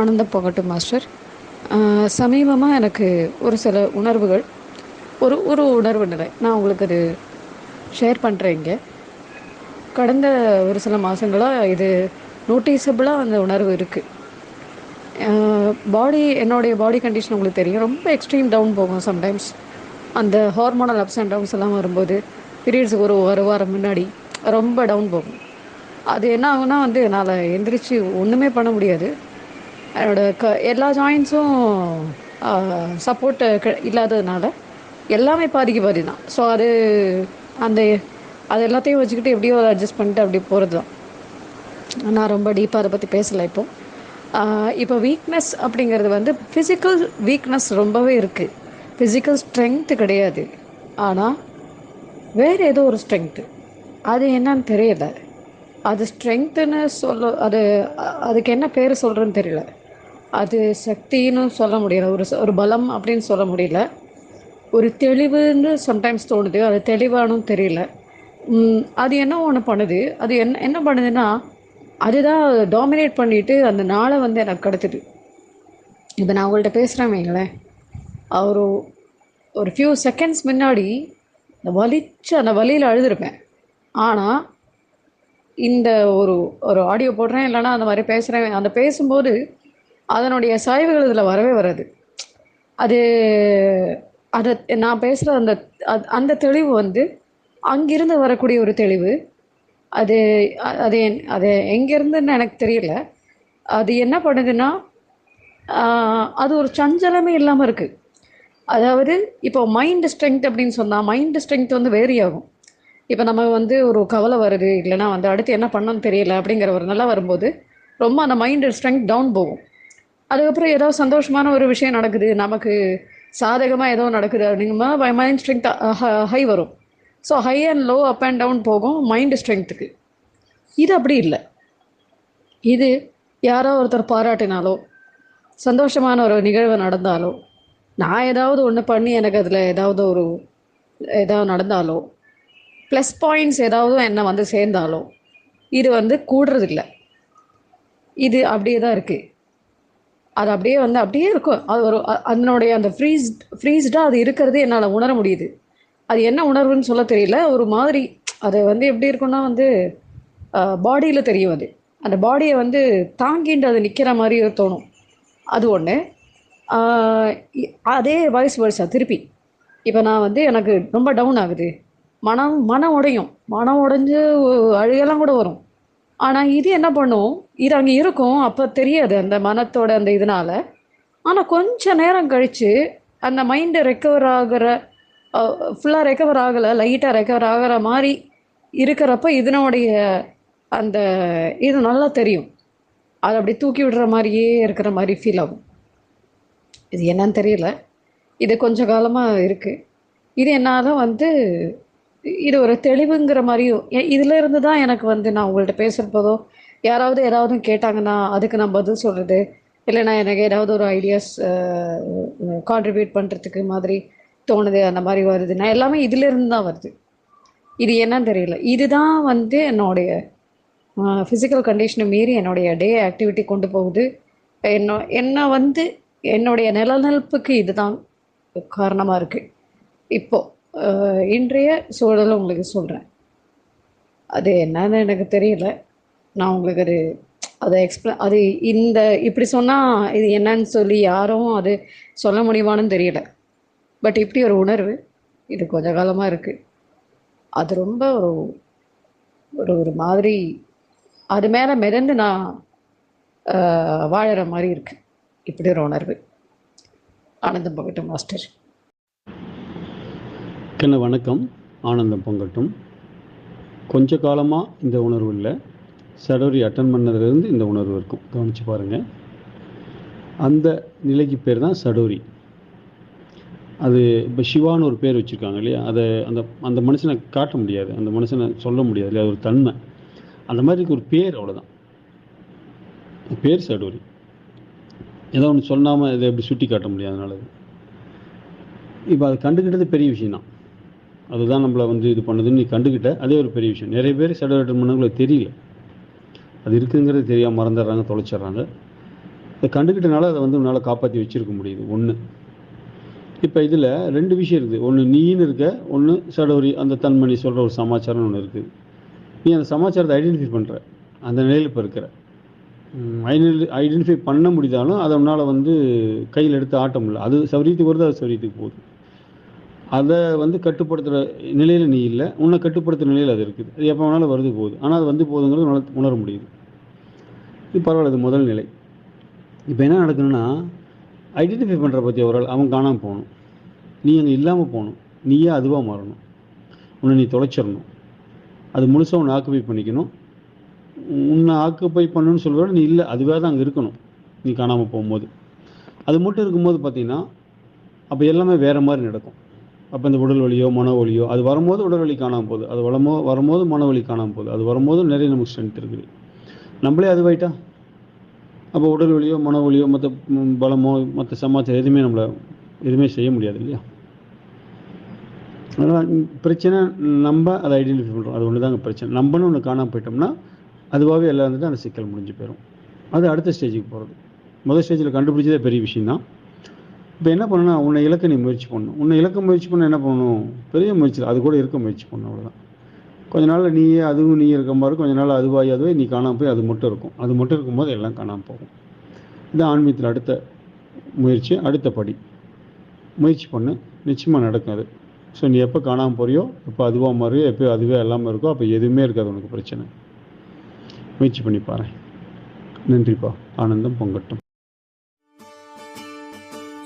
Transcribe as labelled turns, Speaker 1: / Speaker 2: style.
Speaker 1: ஆனந்த போகட்டும் மாஸ்டர் சமீபமாக எனக்கு ஒரு சில உணர்வுகள் ஒரு ஒரு உணர்வு நிலை. நான் உங்களுக்கு அது ஷேர் பண்ணுறேன் இங்கே. கடந்த ஒரு சில மாதங்களாக இது நோட்டீஸபிளாக அந்த உணர்வு இருக்குது பாடி என்னுடைய பாடி கண்டிஷன் உங்களுக்கு தெரியும். ரொம்ப எக்ஸ்ட்ரீம் டவுன் போகும் சம்டைம்ஸ் அந்த ஹார்மோனல் அப்ஸ் அண்ட் டவுன்ஸ் எல்லாம் வரும்போது பீரியட்ஸுக்கு ஒரு ஒரு வாரம் முன்னாடி ரொம்ப டவுன் போகும். அது என்ன ஆகுனா வந்து என்னால் எந்திரிச்சு ஒன்றுமே பண்ண முடியாது. என்னோட க எல்லா ஜாயின்ஸும் சப்போர்ட் இல்லாததுனால எல்லாமே பாதிக்கு பாதி தான். ஸோ அது அந்த அது எல்லாத்தையும் வச்சுக்கிட்டு எப்படியோ அதை அட்ஜஸ்ட் பண்ணிட்டு அப்படி போகிறது தான் நான் ரொம்ப டீப்பாக அதை பற்றி பேசலை இப்போ. இப்போ வீக்னஸ் அப்படிங்கிறது வந்து ஃபிசிக்கல் வீக்னஸ் ரொம்பவே இருக்குது ஃபிசிக்கல் ஸ்ட்ரென்த்து கிடையாது. ஆனால் வேறு ஏதோ ஒரு ஸ்ட்ரென்த்து அது என்னன்னு தெரியல. அது ஸ்ட்ரென்த்துன்னு சொல்ல அது அதுக்கு என்ன பேர் சொல்கிறேன்னு தெரியல. அது சக்தின்னு சொல்ல முடியல. ஒரு ஒரு பலம் அப்படின்னு சொல்ல முடியல. ஒரு தெளிவுன்னு சம்டைம்ஸ் தோணுது. அது தெளிவானும் தெரியல. அது என்ன ஒன்று பண்ணுது? அது என்ன என்ன பண்ணுதுன்னா அதுதான் டாமினேட் பண்ணிவிட்டு அந்த நாளை வந்து எனக்கு கடத்துது. இப்போ நான் உங்கள்கிட்ட பேசுகிறேன் வைங்களேன். ஒரு ஒரு ஃபியூ செகண்ட்ஸ் முன்னாடி இந்த வலிச்சு அந்த வலியில் அழுதுருப்பேன். ஆனால் இந்த ஒரு ஒரு ஆடியோ போடுறேன் இல்லைனா அந்த மாதிரி பேசுகிறேன் அந்த பேசும்போது அதனுடைய சாய்வுகள் இதில் வரவே வராது. அது அதை நான் பேசுகிற அந்த அந்த தெளிவு வந்து அங்கிருந்து வரக்கூடிய ஒரு தெளிவு. அது அது என் அது எங்கேருந்துன்னு எனக்கு தெரியல. அது என்ன பண்ணுதுன்னா அது ஒரு சஞ்சலமே இல்லாமல் இருக்குது அதாவது இப்போ மைண்டு ஸ்ட்ரென்த் அப்படின்னு சொன்னால் மைண்டு ஸ்ட்ரென்த் வந்து வேரி ஆகும் இப்போ நம்ம வந்து ஒரு கவலை வருது இல்லைனா வந்து அடுத்து என்ன பண்ணணும்னு தெரியல அப்படிங்கிற ஒரு நல்லா வரும்போது ரொம்ப அந்த மைண்டு ஸ்ட்ரென்த் டவுன் போகும். அதுக்கப்புறம் ஏதோ சந்தோஷமான ஒரு விஷயம் நடக்குது. நமக்கு சாதகமாக ஏதோ நடக்குது அப்படிங்கும்போது மைண்ட் ஸ்ட்ரென்த் ஹை வரும். So high and low up and down போகும் மைண்டு ஸ்ட்ரென்த்துக்கு இது அப்படி இல்லை. இது யாரோ ஒருத்தர் பாராட்டினாலோ சந்தோஷமான ஒரு நிகழ்வு நடந்தாலோ நான் ஏதாவது ஒன்று பண்ணி எனக்கு அதில் ஏதாவது ஒரு ஏதாவது நடந்தாலோ ப்ளஸ் பாயிண்ட்ஸ் ஏதாவது என்னை வந்து சேர்ந்தாலோ இது வந்து கூடுறதில்ல. இது அப்படியே தான் இருக்குது அது அப்படியே வந்து அப்படியே இருக்கும். அது ஒரு அதனுடைய அந்த ஃப்ரீஸ் ஃப்ரீஸ்டாக அது இருக்கிறதே என்னால் உணர முடியுது. அது என்ன உணர்வுன்னு சொல்ல தெரியல. ஒரு மாதிரி அது வந்து எப்படி இருக்குன்னா வந்து பாடியில் தெரியும் அது. அந்த பாடியை வந்து தாங்கிட்டு அது நிற்கிற மாதிரி தோணும். அது ஒன்று அதே வாய்ஸ் வேர்ஸா திருப்பி. இப்போ நான் வந்து எனக்கு ரொம்ப டவுன் ஆகுது. மனம் மனம் உடையும். மனம் உடைஞ்சு அழுகெல்லாம் கூட வரும். ஆனால் இது என்ன பண்ணும்? இது அங்கே இருக்கும் அப்போ தெரியாது அந்த மனத்தோட அந்த இதனால். ஆனால் கொஞ்ச நேரம் கழித்து அந்த மைண்டு ரெக்கவர் ஆகிற ஃபுல்லாக ரெக்கவர் ஆகலை லைட்டாக ரெக்கவர் ஆகிற மாதிரி இருக்கிறப்ப இதனுடைய அந்த இது நல்லா தெரியும். அது அப்படி தூக்கி விடுற மாதிரியே இருக்கிற மாதிரி ஃபீல் ஆகும். இது என்னன்னு தெரியல. இது கொஞ்ச காலமாக இருக்குது இது என்னால் வந்து இது ஒரு தெளிவுங்கிற மாதிரியும் இதில் இருந்து தான் எனக்கு வந்து நான் உங்கள்கிட்ட பேசுகிறப்போதோ யாராவது ஏதாவது கேட்டாங்கன்னா அதுக்கு நான் பதில் சொல்கிறது இல்லைனா எனக்கு ஏதாவது ஒரு ஐடியாஸ் கான்ட்ரிபியூட் பண்ணுறதுக்கு மாதிரி தோணுது அந்த மாதிரி வருது. நான் எல்லாமே இதிலிருந்து தான் வருது. இது என்னன்னு தெரியல. இதுதான் வந்து என்னுடைய ஃபிசிக்கல் கண்டிஷனை மீறி என்னுடைய டே ஆக்டிவிட்டி கொண்டு போகுது. என்ன என்ன வந்து என்னுடைய நிலநெல்ப்புக்கு இதுதான் காரணமாக இருக்குது இப்போது இன்றைய சூழலை உங்களுக்கு சொல்கிறேன் அது என்னன்னு எனக்கு தெரியல. நான் உங்களுக்கு அது அதை எக்ஸ்பிள அது இந்த இப்படி சொன்னால் இது என்னன்னு சொல்லி யாரும் அது சொல்ல முடியுமான்னு தெரியல. பட் இப்படி ஒரு உணர்வு இது கொஞ்ச காலமாக இருக்குது அது ரொம்ப ஒரு ஒரு ஒரு மாதிரி அது மேலே மிதந்து நான் வாழற மாதிரி இருக்குது இப்படி ஒரு உணர்வு. ஆனந்தம் பகட்டும் மாஸ்டர்.
Speaker 2: கண்ண வணக்கம் ஆனந்தம் பொங்கட்டும். கொஞ்ச காலமாக இந்த உணர்வு இல்லை. சடோரி அட்டன் பண்ணதுலேருந்து இந்த உணர்வு இருக்கும். கவனித்து பாருங்கள் அந்த நிலைக்கு பேர் தான் சடோரி. அது இப்போ சிவான்னு ஒரு பேர் வச்சுருக்காங்க இல்லையா? அதை அந்த அந்த மனுஷனை காட்ட முடியாது. அந்த மனுஷனை சொல்ல முடியாது இல்லையா? அது ஒரு தன்மை. அந்த மாதிரி ஒரு பேர் அவ்வளோதான் பேர் சடோரி. ஏதோ ஒன்று சொல்லாமல் இதை எப்படி சுட்டி காட்ட முடியாது அதனால. இப்போ அதை கண்டுக்கிட்டது பெரிய விஷயம் தான் அதுதான் நம்மளை வந்து இது பண்ணுதுன்னு நீ கண்டுக்கிட்ட அதே ஒரு பெரிய விஷயம். நிறைய பேர் சடோ அட்டன் பண்ணவங்களுக்கு தெரியல. அது இருக்குங்கிறது தெரியாமல் மறந்துடுறாங்க தொலைச்சிட்றாங்க. இதை கண்டுக்கிட்டனால அதை வந்து உன்னால் காப்பாற்றி வச்சுருக்க முடியுது. ஒன்று இப்போ இதில் ரெண்டு விஷயம் இருக்குது. ஒன்று நீன்னு இருக்க. ஒன்று சடோரி அந்த தன்மணி சொல்கிற ஒரு சமாச்சாரம்னு ஒன்று இருக்குது. நீ அந்த சமாச்சாரத்தை ஐடென்டிஃபை பண்ணுற அந்த நிலையில் இப்போ இருக்கிற. ஐடென்டிஃபை பண்ண முடிந்தாலும் அதை உன்னால் வந்து கையில் எடுத்து ஆட்ட முடியல. அது சௌரியத்துக்கு வருது அது சௌரியத்துக்கு போகுது. அதை வந்து கட்டுப்படுத்துகிற நிலையில் நீ இல்லை. உன்னை கட்டுப்படுத்துகிற நிலையில் அது இருக்குது. அது எப்போ வேணாலும் வருது போகுது. ஆனால் அது வந்து போகுதுங்கிறது உணர உணர முடியுது. இது பரவாயில்ல இது முதல் நிலை. இப்போ என்ன நடக்கணும்னா ஐடென்டிஃபை பண்ணுற பற்றி ஒரு ஆள் அவன் காணாமல் போகணும். நீ அங்கே இல்லாமல் போகணும். நீயே அதுவாக மாறணும். உன்னை நீ தொலைச்சிடணும். அது முழுசாக உன்னை ஆக்குபை பண்ணிக்கணும். உன்னை ஆக்குப்பை பண்ணணும்னு சொல்கிறத நீ இல்லை அதுவே தான் அங்கே இருக்கணும். நீ காணாமல் போகும்போது. அது மட்டும் இருக்கும்போது பார்த்தீங்கன்னா அப்போ எல்லாமே வேறு மாதிரி நடக்கும். அப்போ இந்த உடல் வலியோ மன வலியோ அது வரும்போது உடல் வலி காணாமல் போகுது. அது வளமோ வரும்போது மன வலி காணாமல் போகுது. அது வரும்போது நிறைய நமக்கு ஸ்ட்ரென்த் இருக்குது. நம்மளே அதுவாயிட்டா அப்போ உடல் வலியோ மன வலியோ மற்ற பலமோ மற்ற சமாச்சாரம் எதுவுமே நம்மளை எதுவுமே செய்ய முடியாது இல்லையா? அதனால் பிரச்சனை நம்ம அதை ஐடென்டிஃபை பண்ணுறோம் அது ஒன்று தாங்க பிரச்சனை. நம்மன்னு ஒன்று காணாமல் போயிட்டோம்னா அதுவாகவே எல்லாம் இருந்துட்டு அந்த சிக்கல் முடிஞ்சு போயிடும் அது அடுத்த ஸ்டேஜுக்கு போகிறது முதல் ஸ்டேஜில் கண்டுபிடிச்சதே பெரிய விஷயம்தான். இப்போ என்ன பண்ணுன்னா உன்னை இலக்க நீ முயற்சி பண்ணணும். உன்னை இலக்க முயற்சி பண்ண என்ன பண்ணணும்? பெரிய முயற்சி அது கூட இருக்க முயற்சி பண்ணணும் அவ்வளோதான் கொஞ்ச நாள் நீயே அதுவும் நீ இருக்க மாதிரி கொஞ்ச நாள் அதுவாகி அதுவே நீ காணாமல் போய் அது மட்டும் இருக்கும். அது மட்டும் இருக்கும்போது எல்லாம் காணாமல் போகும். இது ஆன்மீகத்தில் அடுத்த முயற்சி அடுத்த படி. முயற்சி பண்ணு. நிச்சயமாக நடக்கும் அது. ஸோ நீ எப்போ காணாமல் போறியோ எப்போ அதுவாக மாறியோ எப்போ அதுவே இல்லாமல் இருக்கோ அப்போ எதுவுமே இருக்காது உனக்கு பிரச்சனை. முயற்சி பண்ணி பாரு. நன்றிப்பா. ஆனந்தம் பொங்கட்டும்.